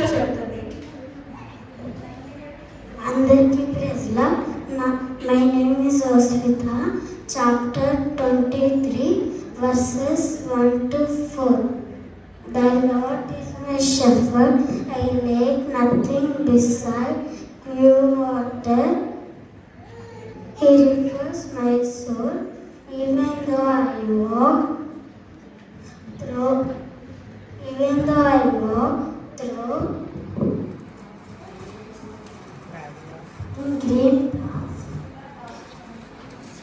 Teacher చెప్తుంది అందరికీ ప్రెజ్లా నా my name is Asmita chapter twenty three verses one to four the Lord is my shepherd I lack nothing beside pure water he refuse my soul even though I walk through even though I walk to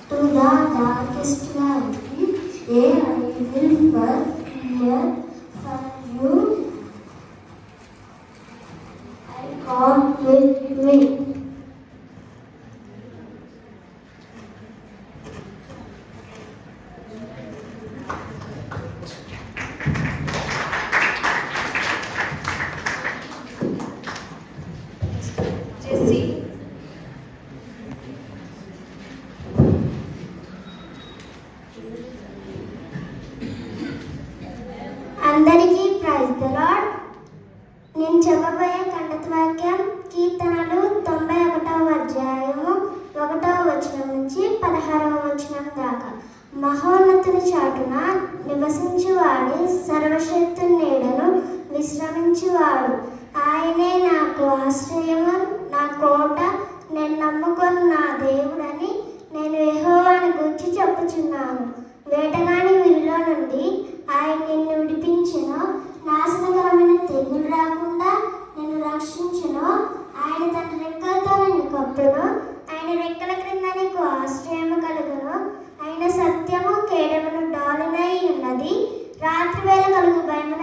to the darkest night, there I will first clear మహోన్నతుని చాటున నివసించువాడి సర్వశక్తు నీడను విశ్రమించువాడు. ఆయనే నాకు ఆశ్రయము నా కోట నేను నమ్ముకొని నా దేవుడని నేను యహోవాని గురించి చెప్పుచున్నాను. వేటగాని విల్లులో నుండి ఆయన నిన్ను విడిపించిన. నాశనకరమైన తెగులు రాకుండా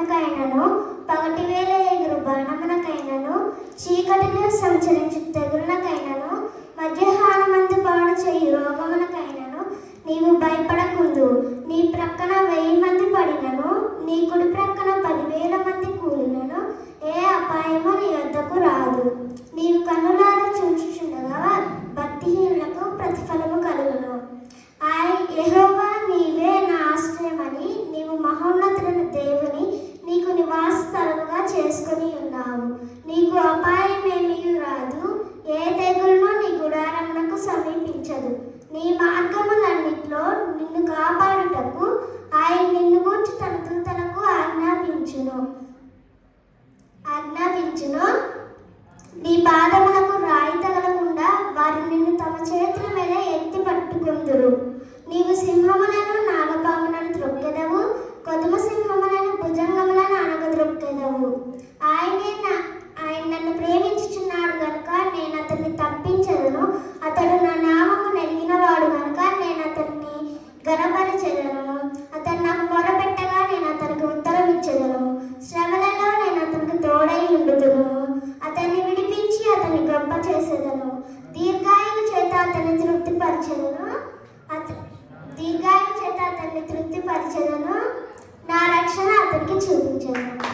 కలుగు భయమునకైనను పగటి వేళ ఎగురు బాణమునకైనను చీకటిలో సంచరించు మధ్యాహ్న మధ్యాహ్నమందు పాడు చేయు రోగమునకైనను నీవు భయపడకుందు. నీ ప్రక్కన వెయ్యి మంది పడినను నీ కుడి ప్రక్కన పదివేల నీ పాదములకు తృప్తిపరచెదను అత చేత అతన్ని తృప్తిపరచెదను. నా రక్షణ అతనికి చూపించను.